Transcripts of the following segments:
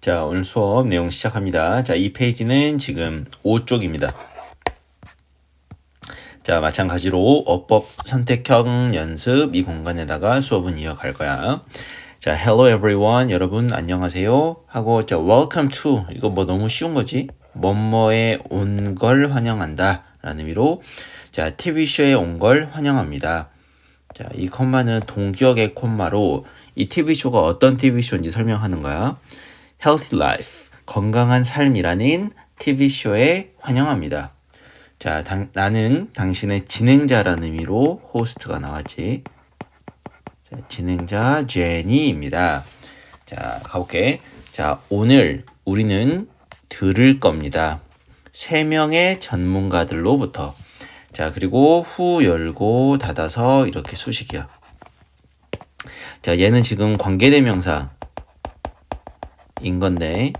자, 오늘 수업 내용 시작합니다. 자, 이 페이지는 지금 5쪽입니다. 자, 마찬가지로 어법 선택형 연습 이 공간에다가 수업은 이어갈 거야. 자, hello everyone. 여러분 안녕하세요. 하고 자, welcome to 이거 뭐 너무 쉬운 거지? 뭐뭐에 온 걸 환영한다. 라는 의미로 자, TV쇼에 온 걸 환영합니다. 자, 이 콤마는 동격의 콤마로 이 TV쇼가 어떤 TV쇼인지 설명하는 거야. Healthy Life, 건강한 삶이라는 TV쇼에 환영합니다. 자, 당, 나는 당신의 진행자라는 의미로 호스트가 나왔지. 자, 진행자 제니입니다. 자, 가볼게. 자, 오늘 우리는 들을 겁니다. 세 명의 전문가들로부터. 자, 그리고 후 열고 닫아서 이렇게 수식이야. 자, 얘는 지금 관계대명사 인 건데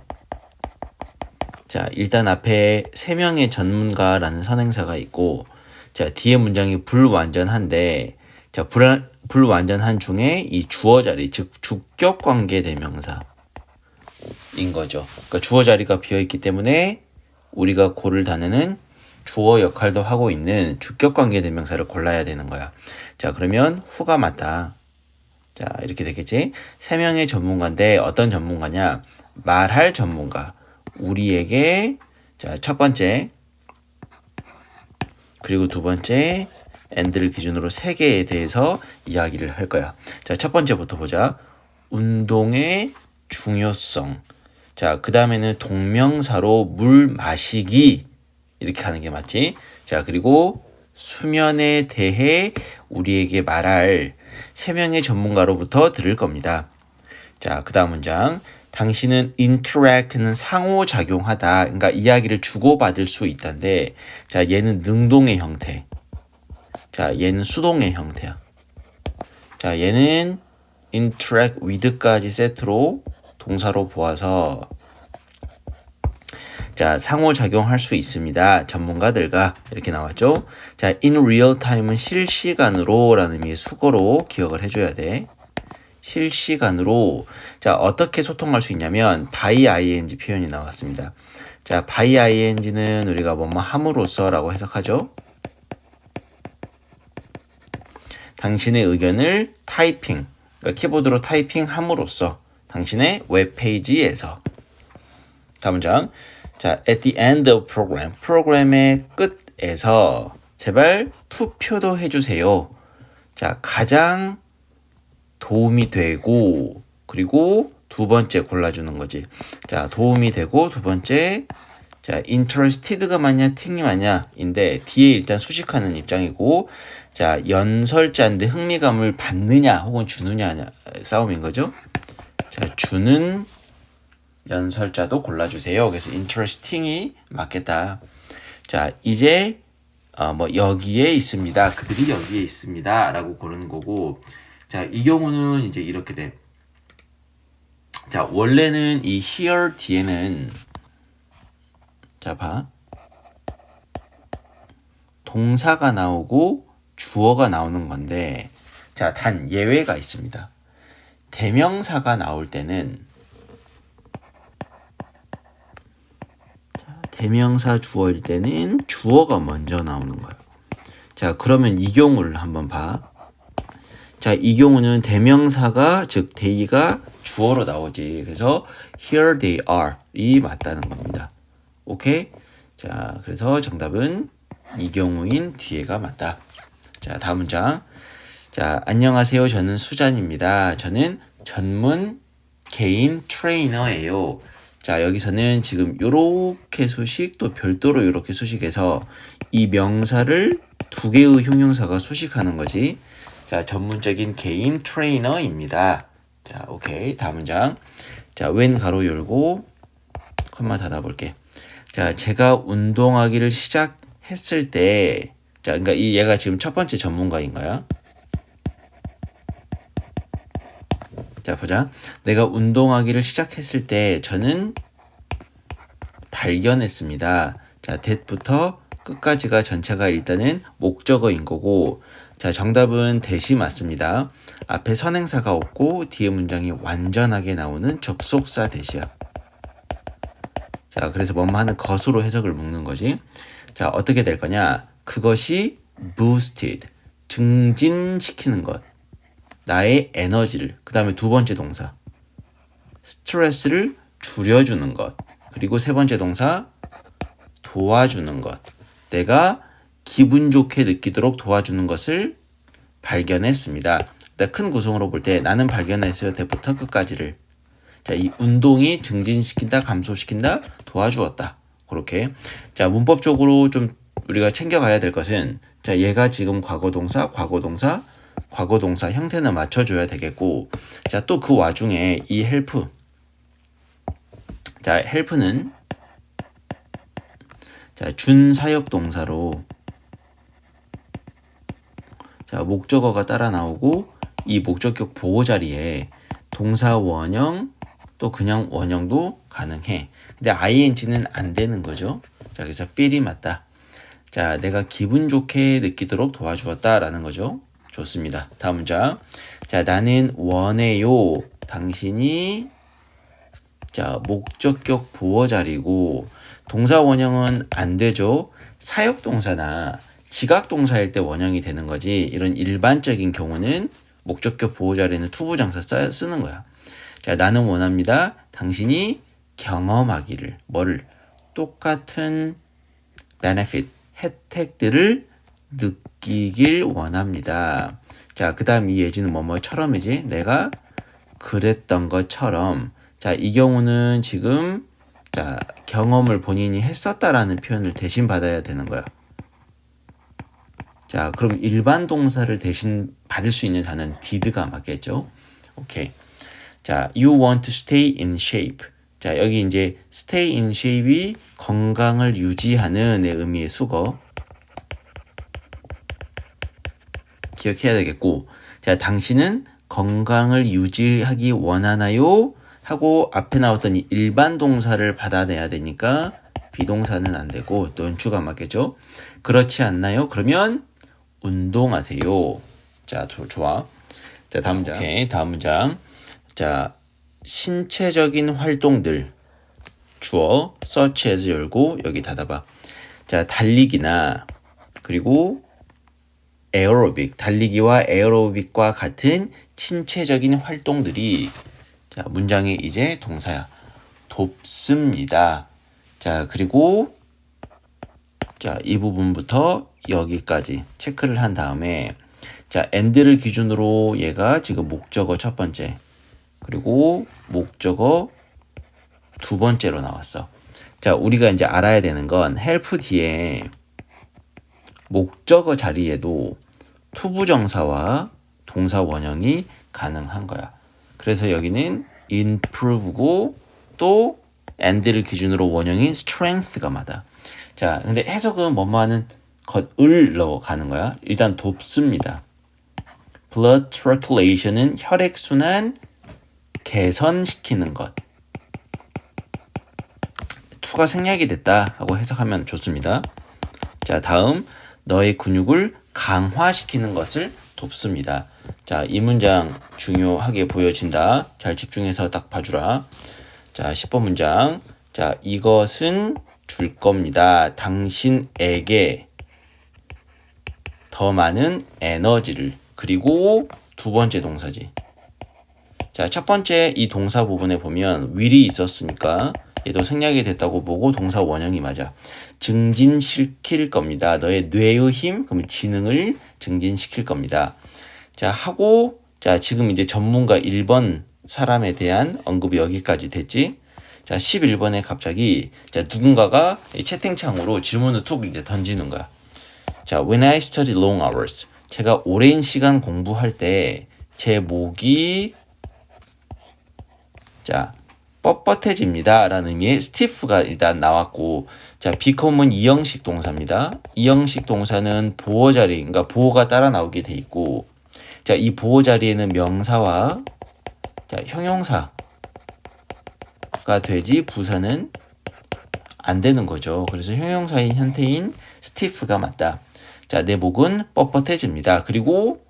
자 일단 앞에 세 명의 전문가라는 선행사가 있고 자 뒤에 문장이 불완전한데 자 불, 불완전한 중에 이 주어 자리 즉 주격 관계 대명사 인 거죠. 그러니까 주어 자리가 비어 있기 때문에 우리가 고를 단어는 주어 역할도 하고 있는 주격 관계 대명사를 골라야 되는 거야. 자 그러면 후가 맞다. 자, 이렇게 되겠지? 세 명의 전문가인데 어떤 전문가냐? 말할 전문가. 우리에게 자, 첫 번째 그리고 두 번째 엔드를 기준으로 세 개에 대해서 이야기를 할 거야. 자, 첫 번째부터 보자. 운동의 중요성. 자, 그 다음에는 동명사로 물 마시기. 이렇게 하는 게 맞지? 자, 그리고 수면에 대해 우리에게 말할 세 명의 전문가로부터 들을 겁니다. 자, 그 다음 문장. 당신은 interact는 상호작용하다. 그러니까 이야기를 주고받을 수 있다인데, 자, 얘는 능동의 형태. 자, 얘는 수동의 형태야. 자, 얘는 interact with까지 세트로 동사로 보아서 자, 상호작용할 수 있습니다. 전문가들과 이렇게 나왔죠. 자, in real time은 실시간으로 라는 의미의 수거로 기억을 해줘야 돼. 실시간으로 자, 어떻게 소통할 수 있냐면 by ing 표현이 나왔습니다. 자, by ing는 우리가 뭐뭐 함으로써 라고 해석하죠. 당신의 의견을 타이핑, 그러니까 키보드로 타이핑 함으로써 당신의 웹페이지에서 다음 문장 자, at the end of program. 프로그램의 끝에서 제발 투표도 해주세요. 자, 가장 도움이 되고, 그리고 두 번째 골라주는 거지. 자, 도움이 되고, 두 번째, 자, interested가 맞냐, 팅이 맞냐인데, 뒤에 일단 수식하는 입장이고, 자, 연설자인데 흥미감을 받느냐, 혹은 주느냐 싸움인 거죠. 자, 주는 연설자도 골라주세요. 그래서 interesting이 맞겠다. 자, 이제 어, 뭐 여기에 있습니다. 그들이 여기에 있습니다. 라고 고르는 거고 자, 이 경우는 이제 이렇게 돼. 자, 원래는 이 here 뒤에는 자, 봐. 동사가 나오고 주어가 나오는 건데 자, 단 예외가 있습니다. 대명사가 나올 때는 대명사 주어일 때는 주어가 먼저 나오는 거예요. 자, 그러면 이 경우를 한번 봐. 자, 이 경우는 대명사가 즉 they가 주어로 나오지. 그래서 here they are 이 맞다는 겁니다. 오케이? 자, 그래서 정답은 이 경우인 뒤에가 맞다. 자, 다음 문장. 자, 안녕하세요. 저는 수잔입니다. 저는 전문 개인 트레이너예요. 자, 여기서는 지금 요렇게 수식 또 별도로 요렇게 수식해서 이 명사를 두 개의 형용사가 수식하는 거지. 자, 전문적인 개인 트레이너입니다. 자, 오케이. 다음 문장. 자, 웬 가로 열고 컴마 닫아 볼게. 자, 제가 운동하기를 시작했을 때 자, 그러니까 이 얘가 지금 첫 번째 전문가인가요? 자, 보자. 내가 운동하기를 시작했을 때 저는 발견했습니다. 자, that부터 끝까지가 전체가 일단은 목적어인 거고, 자, 정답은 대시 맞습니다. 앞에 선행사가 없고, 뒤에 문장이 완전하게 나오는 접속사 대시야. 자, 그래서 뭐뭐 하는 것으로 해석을 묶는 거지. 자, 어떻게 될 거냐? 그것이 boosted, 증진시키는 것. 나의 에너지를. 그 다음에 두 번째 동사. 스트레스를 줄여주는 것. 그리고 세 번째 동사. 도와주는 것. 내가 기분 좋게 느끼도록 도와주는 것을 발견했습니다. 큰 구성으로 볼 때 나는 발견했어요. 대부터 끝까지를. 자, 이 운동이 증진시킨다, 감소시킨다, 도와주었다. 그렇게. 자, 문법적으로 좀 우리가 챙겨가야 될 것은 자, 얘가 지금 과거동사, 과거동사, 과거동사 형태는 맞춰줘야 되겠고 자, 또 그 와중에 이 help 자, help는 자, 준 사역 동사로 자, 목적어가 따라 나오고 이 목적격 보호 자리에 동사 원형 또 그냥 원형도 가능해. 근데 ing는 안 되는 거죠. 자, 그래서 feel이 맞다. 자, 내가 기분 좋게 느끼도록 도와주었다라는 거죠. 좋습니다. 다음 문장. 자, 나는 원해요. 당신이 자, 목적격 보호 자리고 동사 원형은 안 되죠. 사역 동사나 지각 동사일 때 원형이 되는 거지. 이런 일반적인 경우는 목적격 보호 자리는 투부정사 쓰는 거야. 자, 나는 원합니다. 당신이 경험하기를 뭐를 똑같은 benefit 혜택들을 느끼길 원합니다. 자, 그다음 이 예지는 뭐뭐처럼이지. 내가 그랬던 것처럼. 자, 이 경우는 지금 자, 경험을 본인이 했었다라는 표현을 대신 받아야 되는 거야. 자, 그럼 일반 동사를 대신 받을 수 있는 단어는 did가 맞겠죠? 오케이. 자, you want to stay in shape. 자, 여기 이제 stay in shape이 건강을 유지하는의 의미의 수거. 기억해야 되겠고. 자, 당신은 건강을 유지하기 원하나요? 하고 앞에 나왔던 이 일반 동사를 받아내야 되니까 비동사는 안 되고 또 연추가 맞겠죠? 그렇지 않나요? 그러면 운동하세요. 자, 좋아. 자, 다음 문장. 오케이, 다음 문장. 자, 신체적인 활동들 주어 as 열고 여기 닫아봐. 자, 달리기나 그리고 에어로빅, 달리기와 에어로빅과 같은 신체적인 활동들이 자, 문장에 이제 동사야. 돕습니다. 자, 그리고 자, 이 부분부터 여기까지 체크를 한 다음에 자, end를 기준으로 얘가 지금 목적어 첫 번째 그리고 목적어 두 번째로 나왔어. 자, 우리가 이제 알아야 되는 건 help 뒤에 목적어 자리에도 투부정사와 동사 원형이 가능한 거야. 그래서 여기는 improve고 또 and를 기준으로 원형인 strength가 맞아. 자, 근데 해석은 뭐뭐 하는 것을 넣어 가는 거야. 일단 돕습니다. blood circulation은 혈액 순환 개선시키는 것. 투가 생략이 됐다 하고 해석하면 좋습니다. 자, 다음 너의 근육을 강화시키는 것을 돕습니다. 자, 이 문장 중요하게 보여진다. 잘 집중해서 딱 봐주라. 자, 10번 문장. 자, 이것은 줄 겁니다. 당신에게 더 많은 에너지를. 그리고 두 번째 동사지. 자, 첫 번째 이 동사 부분에 보면 will이 있었으니까 얘도 생략이 됐다고 보고 동사 원형이 맞아. 증진시킬 겁니다. 너의 뇌의 힘, 그럼 지능을 증진시킬 겁니다. 자, 하고, 자, 지금 이제 전문가 1번 사람에 대한 언급이 여기까지 됐지. 자, 11번에 갑자기, 자, 누군가가 채팅창으로 질문을 툭 이제 던지는 거야. 자, when I study long hours. 제가 오랜 시간 공부할 때 제 목이 자, 뻣뻣해집니다. 라는 의미의 스티프가 일단 나왔고, 자, becom은 이형식 동사입니다. 이형식 동사는 보호 자리, 그러니까 보호가 따라 나오게 돼 있고, 자, 이 보호 자리에는 명사와 자, 형용사가 되지 부사는 안 되는 거죠. 그래서 형용사인 현태인 스티프가 맞다. 자, 내 목은 뻣뻣해집니다. 그리고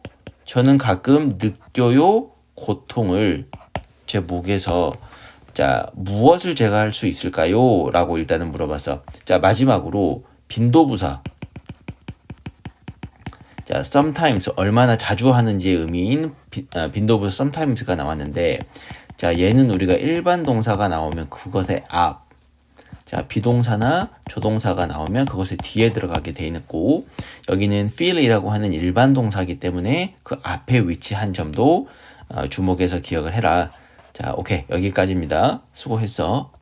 저는 가끔 느껴요 고통을 제 목에서 자, 무엇을 제가 할 수 있을까요? 라고 일단은 물어봐서. 자, 마지막으로 빈도부사. 자, sometimes 얼마나 자주 하는지의 의미인 비- 아, 빈도부사 sometimes가 나왔는데 자, 얘는 우리가 일반 동사가 나오면 그것의 앞 자, 비동사나 조동사가 나오면 그것의 뒤에 들어가게 돼 있고 여기는 feel이라고 하는 일반 동사이기 때문에 그 앞에 위치한 점도 어, 주목해서 기억을 해라. 자, 오케이. 여기까지입니다. 수고했어.